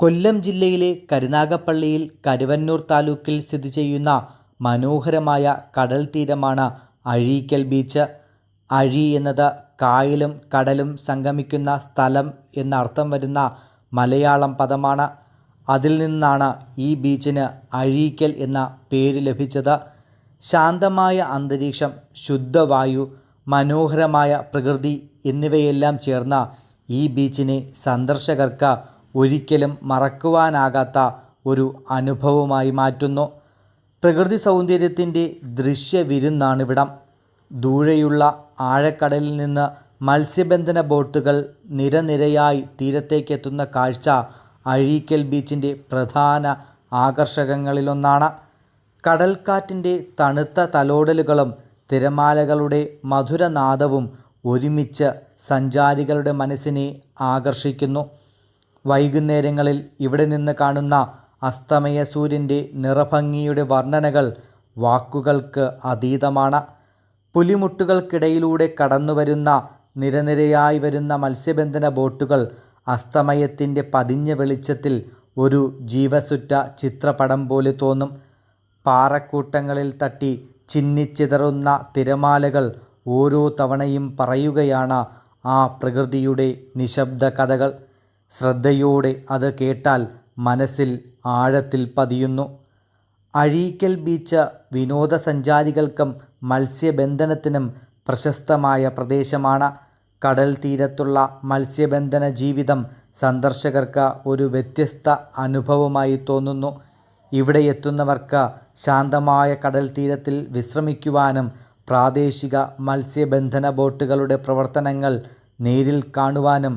കൊല്ലം ജില്ലയിലെ കരുനാഗപ്പള്ളിയിൽ കരുവന്നൂർ താലൂക്കിൽ സ്ഥിതി ചെയ്യുന്ന മനോഹരമായ കടൽ തീരമാണ് അഴീക്കൽ ബീച്ച്. അഴി എന്നത് കായലും കടലും സംഗമിക്കുന്ന സ്ഥലം എന്നർത്ഥം വരുന്ന മലയാളം പദമാണ്. അതിൽ നിന്നാണ് ഈ ബീച്ചിന് അഴീക്കൽ എന്ന പേര് ലഭിച്ചത്. ശാന്തമായ അന്തരീക്ഷം ശുദ്ധവായു മനോഹരമായ പ്രകൃതി എന്നിവയെല്ലാം ചേർന്ന ഈ ബീച്ചിനെ സന്ദർശകർക്ക് ഒരിക്കലും മറക്കുവാനാകാത്ത ഒരു അനുഭവമായി മാറ്റുന്നു. പ്രകൃതി സൗന്ദര്യത്തിന്റെ ദൃശ്യവിരുന്നാണിവിടം. ദൂരെയുള്ള ആഴക്കടലിൽ നിന്ന് മത്സ്യബന്ധന ബോട്ടുകൾ നിരനിരയായി തീരത്തേക്കെത്തുന്ന കാഴ്ച അഴീക്കൽ ബീച്ചിന്റെ പ്രധാന ആകർഷകങ്ങളിലൊന്നാണ്. കടൽക്കാറ്റിന്റെ തണുത്ത തലോടലുകളും തിരമാലകളുടെ മധുരനാദവും ഒരുമിച്ച് സഞ്ചാരികളുടെ മനസ്സിനെ ആകർഷിക്കുന്നു. വൈകുന്നേരങ്ങളിൽ ഇവിടെ നിന്ന് കാണുന്ന അസ്തമയ സൂര്യന്റെ നിറഭംഗിയുടെ വർണനകൾ വാക്കുകൾക്ക് അതീതമാണ്. പുലിമുട്ടുകൾക്കിടയിലൂടെ കടന്നുവരുന്ന നിരനിരയായി വരുന്ന മത്സ്യബന്ധന ബോട്ടുകൾ അസ്തമയത്തിന്റെ പതിഞ്ഞ വെളിച്ചത്തിൽ ഒരു ജീവസുറ്റ ചിത്രപടം പോലെ തോന്നും. പാറക്കൂട്ടങ്ങളിൽ തട്ടി ചിന്നിച്ചിതറുന്ന തിരമാലകൾ ഓരോ തവണയും പറയുകയാണ് ആ പ്രകൃതിയുടെ നിശബ്ദ കഥകൾ. ശ്രദ്ധയോടെ അത് കേട്ടാൽ മനസ്സിൽ ആഴത്തിൽ പതിയുന്നു. അഴീക്കൽ ബീച്ച് വിനോദസഞ്ചാരികൾക്കും മത്സ്യബന്ധനത്തിനും പ്രശസ്തമായ പ്രദേശമാണ്. കടൽ തീരത്തുള്ള മത്സ്യബന്ധന ജീവിതം സന്ദർശകർക്ക് ഒരു വ്യത്യസ്ത അനുഭവമായി തോന്നുന്നു. ഇവിടെ എത്തുന്നവർക്ക് ശാന്തമായ കടൽ തീരത്തിൽ വിശ്രമിക്കുവാനും പ്രാദേശിക മത്സ്യബന്ധന ബോട്ടുകളുടെ പ്രവർത്തനങ്ങൾ നേരിൽ കാണുവാനും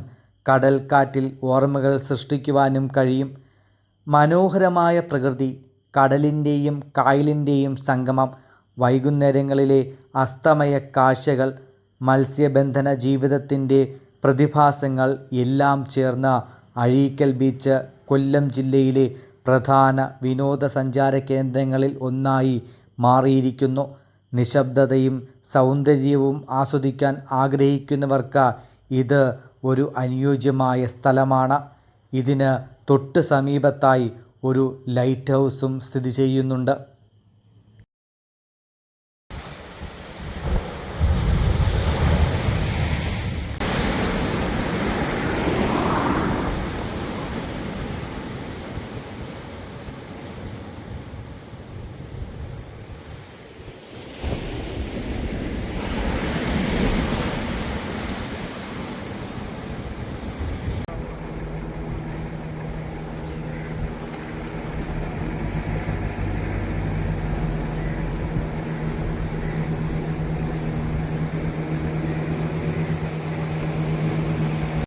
കടൽക്കാറ്റിൽ ഓർമ്മകൾ സൃഷ്ടിക്കുവാനും കഴിയും. മനോഹരമായ പ്രകൃതി കടലിന്റെയും കായലിന്റെയും സംഗമം വൈകുന്നേരങ്ങളിലെ അസ്തമയ കാഴ്ചകൾ മത്സ്യബന്ധന ജീവിതത്തിന്റെ പ്രതിഭാസങ്ങൾ എല്ലാം ചേർന്ന അഴീക്കൽ ബീച്ച് കൊല്ലം ജില്ലയിലെ പ്രധാന വിനോദസഞ്ചാര കേന്ദ്രങ്ങളിൽ ഒന്നായി മാറിയിരിക്കുന്നു. നിശബ്ദതയും സൗന്ദര്യവും ആസ്വദിക്കാൻ ആഗ്രഹിക്കുന്നവർക്ക് ഇത് ഒരു അനുയോജ്യമായ സ്ഥലമാണ്. ഇതിന് തൊട്ട് സമീപത്തായി ഒരു ലൈറ്റ് ഹൗസും സ്ഥിതി ചെയ്യുന്നുണ്ട്.